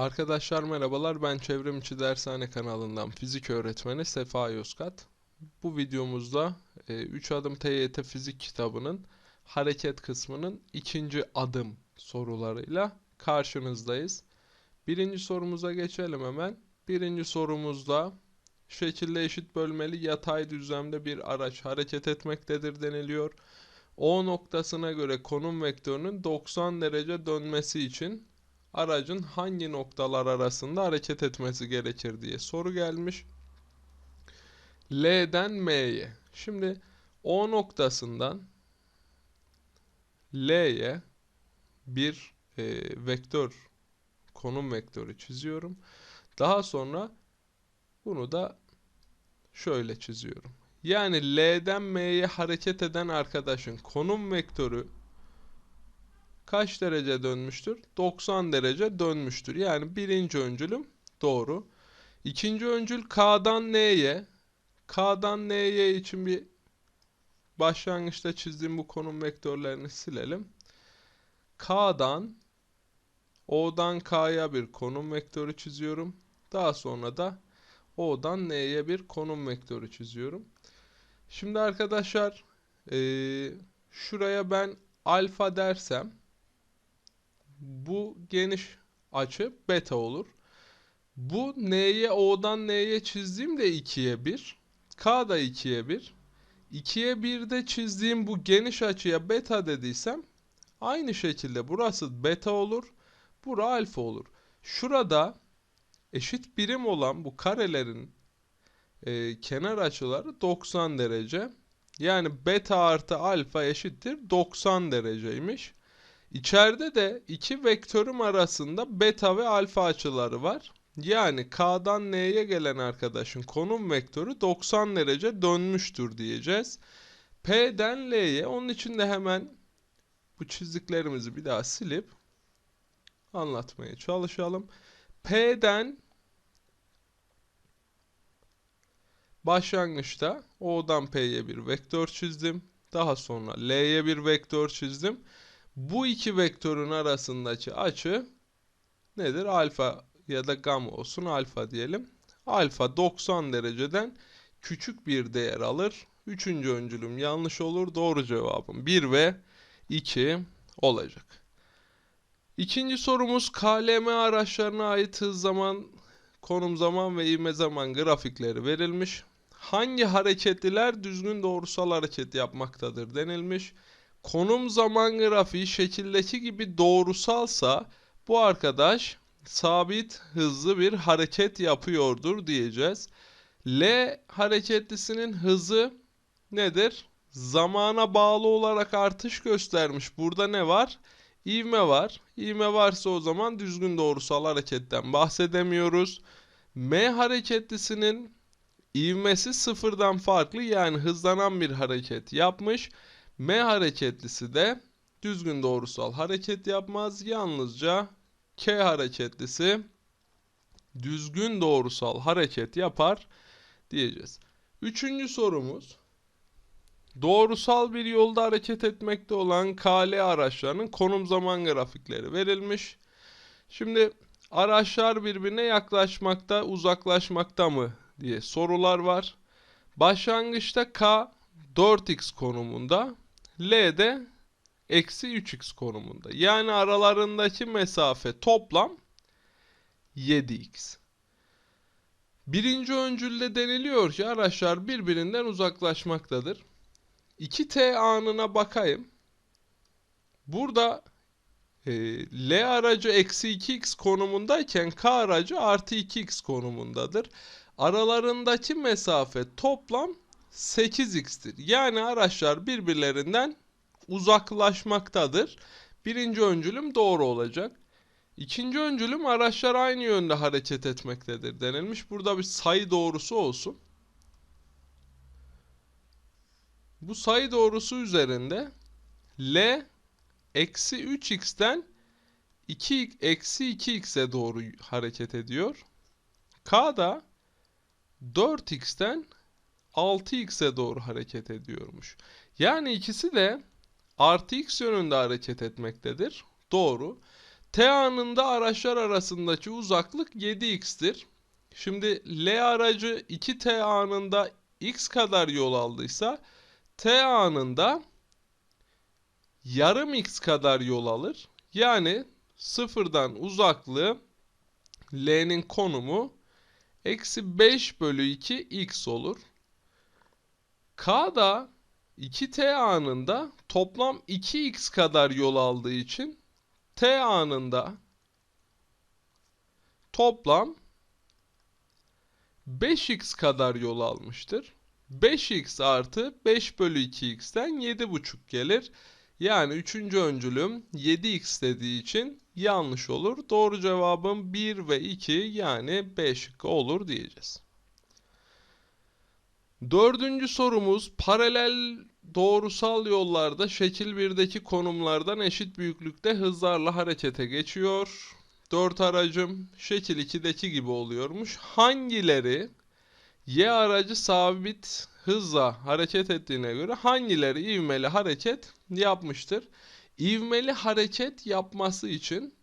Arkadaşlar merhabalar ben Çevrimiçi Dershane kanalından fizik öğretmeni Sefa Yozgat. Bu videomuzda 3 adım TYT fizik kitabının hareket kısmının ikinci adım sorularıyla karşınızdayız. Birinci sorumuza geçelim hemen. Birinci sorumuzda şekilde eşit bölmeli yatay düzlemde bir araç hareket etmektedir deniliyor. O noktasına göre konum vektörünün 90 derece dönmesi için aracın hangi noktalar arasında hareket etmesi gerekir diye soru gelmiş. L'den M'ye. Şimdi O noktasından L'ye bir e, vektör, konum vektörü çiziyorum. Daha sonra bunu da şöyle çiziyorum. Yani L'den M'ye hareket eden arkadaşın konum vektörü kaç derece dönmüştür? 90 derece dönmüştür. Yani birinci öncülüm doğru. İkinci öncül K'dan N'ye. K'dan N'ye için bir başlangıçta çizdiğim bu konum vektörlerini silelim. K'dan O'dan K'ya bir konum vektörü çiziyorum. Daha sonra da O'dan N'ye bir konum vektörü çiziyorum. Şimdi arkadaşlar ee, şuraya ben alfa dersem bu geniş açı beta olur. Bu n'ye o'dan n'ye çizdiğimde 2'ye 1. K da 2'ye 1. 2'ye 1'de çizdiğim bu geniş açıya beta dediysem aynı şekilde burası beta olur. Bura alfa olur. Şurada eşit birim olan bu karelerin e, kenar açıları 90 derece. Yani beta artı alfa eşittir 90 dereceymiş. İçeride de iki vektörüm arasında beta ve alfa açıları var. Yani K'dan N'ye gelen arkadaşın konum vektörü 90 derece dönmüştür diyeceğiz. P'den L'ye onun için de hemen bu çizdiklerimizi bir daha silip anlatmaya çalışalım. P'den başlangıçta O'dan P'ye bir vektör çizdim. Daha sonra L'ye bir vektör çizdim. Bu iki vektörün arasındaki açı nedir? Alfa ya da gamma olsun alfa diyelim. Alfa 90 dereceden küçük bir değer alır. Üçüncü öncülüm yanlış olur. Doğru cevabım 1 ve 2 olacak. İkinci sorumuz KLM araçlarına ait hız zaman, konum zaman ve ivme zaman grafikleri verilmiş. Hangi hareketliler düzgün doğrusal hareket yapmaktadır denilmiş konum zaman grafiği şekildeki gibi doğrusalsa bu arkadaş sabit hızlı bir hareket yapıyordur diyeceğiz. L hareketlisinin hızı nedir? Zamana bağlı olarak artış göstermiş. Burada ne var? İvme var. İvme varsa o zaman düzgün doğrusal hareketten bahsedemiyoruz. M hareketlisinin ivmesi sıfırdan farklı yani hızlanan bir hareket yapmış. M hareketlisi de düzgün doğrusal hareket yapmaz. Yalnızca K hareketlisi düzgün doğrusal hareket yapar diyeceğiz. Üçüncü sorumuz. Doğrusal bir yolda hareket etmekte olan KL araçlarının konum zaman grafikleri verilmiş. Şimdi araçlar birbirine yaklaşmakta, uzaklaşmakta mı diye sorular var. Başlangıçta K 4x konumunda, L de eksi 3x konumunda. Yani aralarındaki mesafe toplam 7x. Birinci öncülde deniliyor ki araçlar birbirinden uzaklaşmaktadır. 2t anına bakayım. Burada e, L aracı eksi 2x konumundayken K aracı artı 2x konumundadır. Aralarındaki mesafe toplam 8x'tir. Yani araçlar birbirlerinden uzaklaşmaktadır. Birinci öncülüm doğru olacak. İkinci öncülüm araçlar aynı yönde hareket etmektedir denilmiş. Burada bir sayı doğrusu olsun. Bu sayı doğrusu üzerinde L eksi 3x'ten 2 eksi 2x'e doğru hareket ediyor. K da 4x'ten 6x'e doğru hareket ediyormuş. Yani ikisi de artı x yönünde hareket etmektedir. Doğru. T anında araçlar arasındaki uzaklık 7x'tir. Şimdi L aracı 2T anında x kadar yol aldıysa T anında yarım x kadar yol alır. Yani sıfırdan uzaklığı L'nin konumu eksi 5 bölü 2 x olur. K da 2T anında toplam 2x kadar yol aldığı için T anında toplam 5x kadar yol almıştır. 5x artı 5 bölü 2x'ten 7,5 gelir. Yani üçüncü öncülüm 7x dediği için yanlış olur. Doğru cevabım 1 ve 2 yani B şıkkı olur diyeceğiz. Dördüncü sorumuz paralel doğrusal yollarda şekil 1'deki konumlardan eşit büyüklükte hızlarla harekete geçiyor. 4 aracım şekil 2'deki gibi oluyormuş. Hangileri Y aracı sabit hızla hareket ettiğine göre hangileri ivmeli hareket yapmıştır? İvmeli hareket yapması için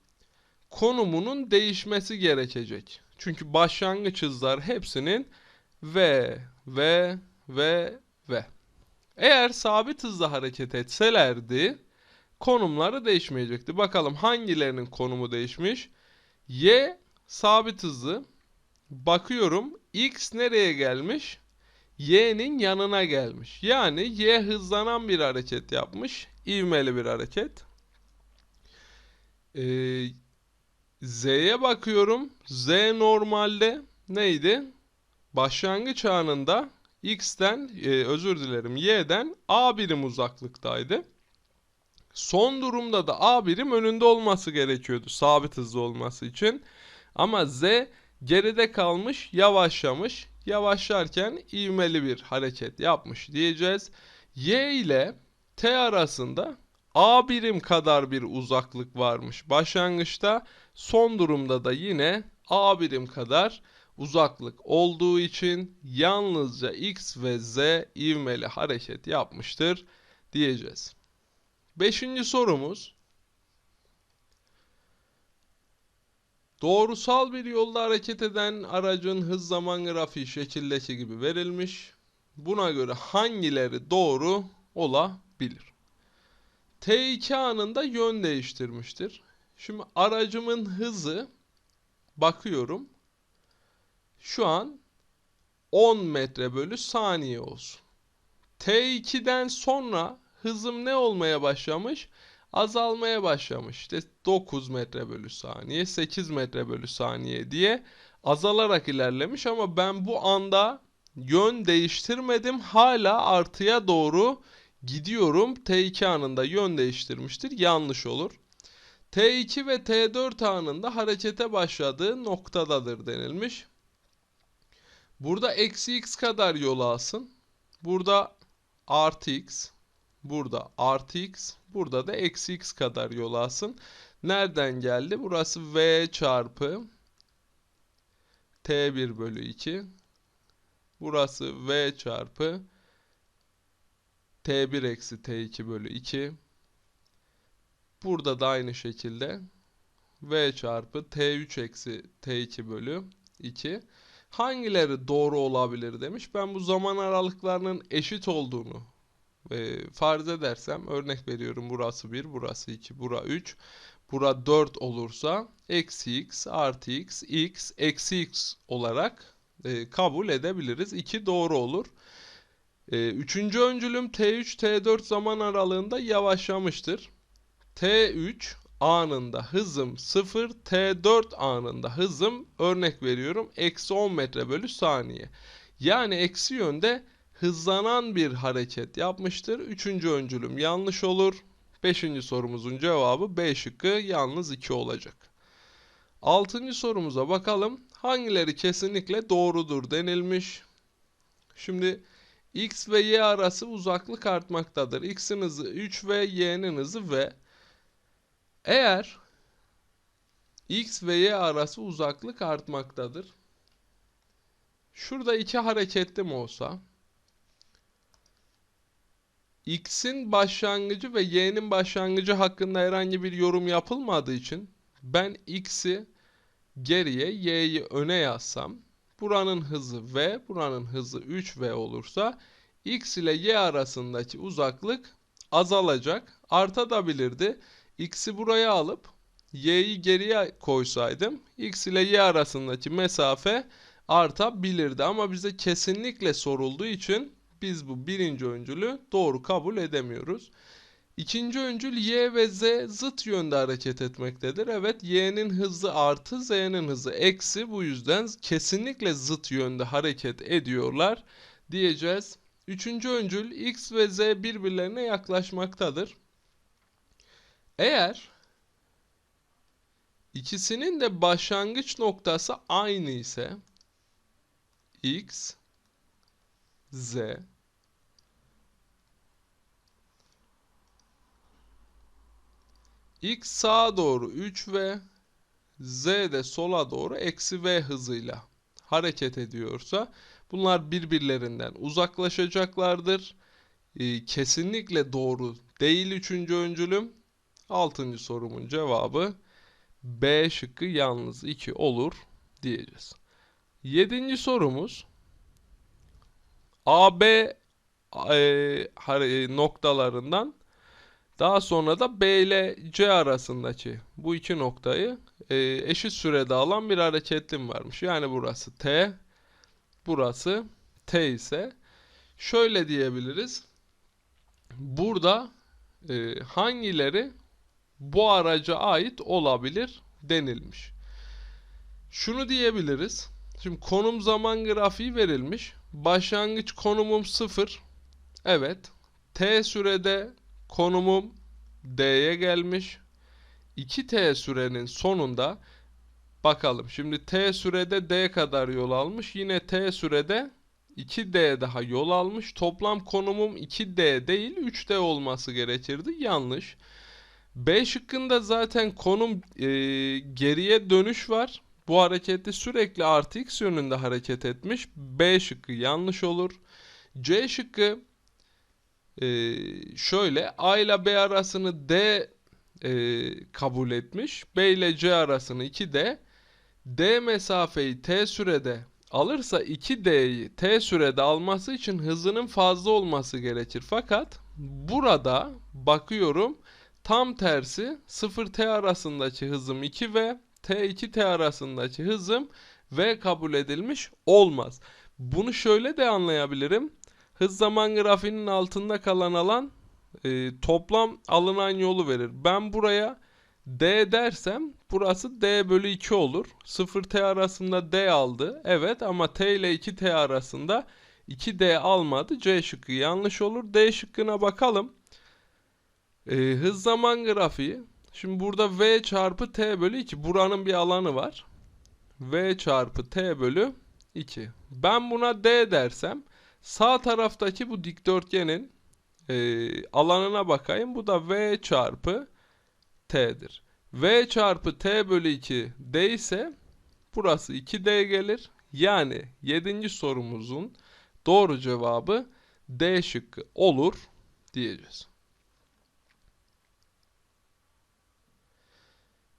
konumunun değişmesi gerekecek. Çünkü başlangıç hızlar hepsinin V, V, V, V. Eğer sabit hızla hareket etselerdi konumları değişmeyecekti. Bakalım hangilerinin konumu değişmiş? Y sabit hızlı. Bakıyorum X nereye gelmiş? Y'nin yanına gelmiş. Yani Y hızlanan bir hareket yapmış. İvmeli bir hareket. Ee, Z'ye bakıyorum. Z normalde neydi? Başlangıç anında X'ten e, özür dilerim Y'den A birim uzaklıktaydı. Son durumda da A birim önünde olması gerekiyordu sabit hızlı olması için. Ama Z geride kalmış, yavaşlamış. Yavaşlarken ivmeli bir hareket yapmış diyeceğiz. Y ile T arasında A birim kadar bir uzaklık varmış başlangıçta. Son durumda da yine A birim kadar uzaklık olduğu için yalnızca X ve Z ivmeli hareket yapmıştır diyeceğiz. Beşinci sorumuz. Doğrusal bir yolda hareket eden aracın hız zaman grafiği şekildeki gibi verilmiş. Buna göre hangileri doğru olabilir? T2 anında yön değiştirmiştir. Şimdi aracımın hızı bakıyorum. Şu an 10 metre bölü saniye olsun. T2'den sonra hızım ne olmaya başlamış? Azalmaya başlamış. İşte 9 metre bölü saniye, 8 metre bölü saniye diye azalarak ilerlemiş ama ben bu anda yön değiştirmedim. Hala artıya doğru gidiyorum. T2 anında yön değiştirmiştir. Yanlış olur. T2 ve T4 anında harekete başladığı noktadadır denilmiş. Burada eksi x kadar yol alsın. Burada artı x. Burada artı x. Burada da eksi x kadar yol alsın. Nereden geldi? Burası v çarpı t1 bölü 2. Burası v çarpı t1 eksi t2 bölü 2. Burada da aynı şekilde v çarpı t3 eksi t2 bölü 2. Hangileri doğru olabilir demiş. Ben bu zaman aralıklarının eşit olduğunu e, farz edersem örnek veriyorum burası 1, burası 2, bura 3, bura 4 olursa eksi x artı x, x eksi x olarak e, kabul edebiliriz. 2 doğru olur. E, üçüncü öncülüm T3, T4 zaman aralığında yavaşlamıştır. T3 anında hızım 0, T4 anında hızım örnek veriyorum eksi 10 metre bölü saniye. Yani eksi yönde hızlanan bir hareket yapmıştır. Üçüncü öncülüm yanlış olur. Beşinci sorumuzun cevabı B şıkkı yalnız 2 olacak. Altıncı sorumuza bakalım. Hangileri kesinlikle doğrudur denilmiş. Şimdi x ve y arası uzaklık artmaktadır. x'in hızı 3 ve y'nin hızı v. Eğer x ve y arası uzaklık artmaktadır. Şurada iki hareketli mi olsa x'in başlangıcı ve y'nin başlangıcı hakkında herhangi bir yorum yapılmadığı için Ben x'i geriye y'yi öne yazsam buranın hızı v, buranın hızı 3v olursa x ile y arasındaki uzaklık azalacak. Artabilirdi. X'i buraya alıp y'yi geriye koysaydım x ile y arasındaki mesafe artabilirdi. Ama bize kesinlikle sorulduğu için biz bu birinci öncülü doğru kabul edemiyoruz. İkinci öncül y ve z zıt yönde hareket etmektedir. Evet y'nin hızı artı z'nin hızı eksi bu yüzden kesinlikle zıt yönde hareket ediyorlar diyeceğiz. Üçüncü öncül x ve z birbirlerine yaklaşmaktadır. Eğer ikisinin de başlangıç noktası aynı ise x z x sağa doğru 3v z de sola doğru eksi v hızıyla hareket ediyorsa bunlar birbirlerinden uzaklaşacaklardır. Ee, kesinlikle doğru değil üçüncü öncülüm. Altıncı sorumun cevabı B şıkkı yalnız 2 olur diyeceğiz. Yedinci sorumuz AB e, noktalarından daha sonra da B ile C arasındaki bu iki noktayı e, eşit sürede alan bir hareketlim varmış. Yani burası T, burası T ise şöyle diyebiliriz. Burada e, hangileri bu araca ait olabilir denilmiş. Şunu diyebiliriz. Şimdi konum zaman grafiği verilmiş. Başlangıç konumum 0. Evet. T sürede konumum D'ye gelmiş. 2T sürenin sonunda bakalım. Şimdi T sürede D kadar yol almış. Yine T sürede 2D daha yol almış. Toplam konumum 2D değil 3D olması gerekirdi. Yanlış. B şıkkında zaten konum e, geriye dönüş var. Bu hareketi sürekli artı x yönünde hareket etmiş. B şıkkı yanlış olur. C şıkkı e, şöyle A ile B arasını D e, kabul etmiş. B ile C arasını 2D. D mesafeyi T sürede alırsa 2D'yi T sürede alması için hızının fazla olması gerekir. Fakat burada bakıyorum tam tersi 0T arasındaki hızım 2V T2T arasındaki hızım V kabul edilmiş olmaz. Bunu şöyle de anlayabilirim. Hız zaman grafiğinin altında kalan alan e, toplam alınan yolu verir. Ben buraya D dersem burası D bölü 2 olur. 0T arasında D aldı. Evet ama T ile 2T arasında 2D almadı. C şıkkı yanlış olur. D şıkkına bakalım. E, hız zaman grafiği. Şimdi burada V çarpı T bölü 2. Buranın bir alanı var. V çarpı T bölü 2. Ben buna D dersem sağ taraftaki bu dikdörtgenin e, alanına bakayım. Bu da V çarpı T'dir. V çarpı T bölü 2 D ise burası 2D gelir. Yani 7. sorumuzun doğru cevabı D şıkkı olur diyeceğiz.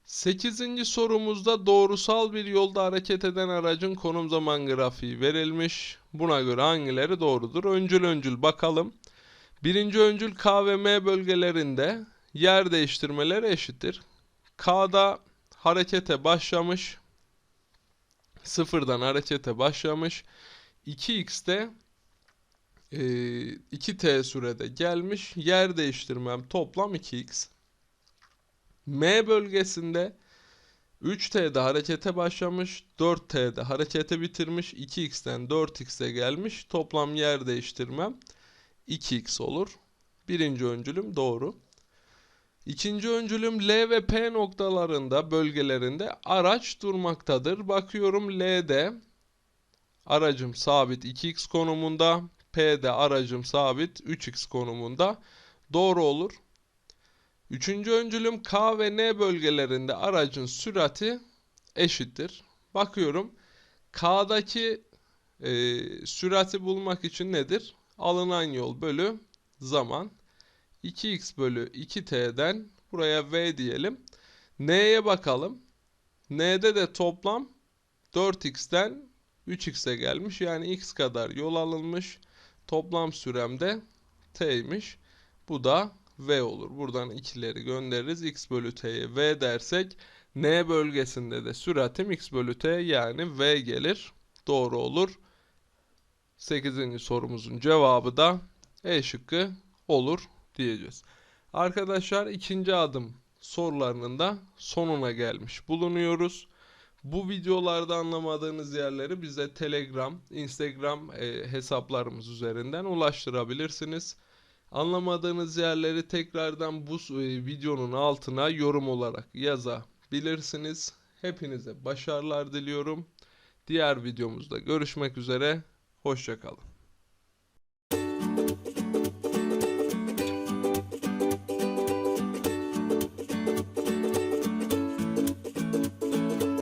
8. sorumuzda doğrusal bir yolda hareket eden aracın konum zaman grafiği verilmiş. Buna göre hangileri doğrudur? Öncül öncül bakalım. Birinci öncül K ve M bölgelerinde yer değiştirmeleri eşittir. K'da harekete başlamış. Sıfırdan harekete başlamış. 2x'te e, 2t sürede gelmiş. Yer değiştirmem toplam 2x. M bölgesinde 3T'de harekete başlamış, 4T'de harekete bitirmiş, 2x'ten 4x'e gelmiş. Toplam yer değiştirmem 2x olur. Birinci öncülüm doğru. İkinci öncülüm L ve P noktalarında, bölgelerinde araç durmaktadır. Bakıyorum L'de aracım sabit 2x konumunda, P'de aracım sabit 3x konumunda. Doğru olur. Üçüncü öncülüm K ve N bölgelerinde aracın sürati eşittir. Bakıyorum K'daki e, sürati bulmak için nedir? Alınan yol bölü zaman. 2x bölü 2t'den buraya v diyelim. N'ye bakalım. N'de de toplam 4x'ten 3x'e gelmiş. Yani x kadar yol alınmış. Toplam sürem de t'ymiş. Bu da v olur. Buradan ikileri göndeririz. x bölü t'ye v dersek n bölgesinde de süratim x bölü t yani v gelir. Doğru olur. 8. sorumuzun cevabı da E şıkkı olur diyeceğiz. Arkadaşlar ikinci adım sorularının da sonuna gelmiş bulunuyoruz. Bu videolarda anlamadığınız yerleri bize Telegram, Instagram e, hesaplarımız üzerinden ulaştırabilirsiniz. Anlamadığınız yerleri tekrardan bu e, videonun altına yorum olarak yazabilirsiniz. Hepinize başarılar diliyorum. Diğer videomuzda görüşmek üzere. Hoşçakalın.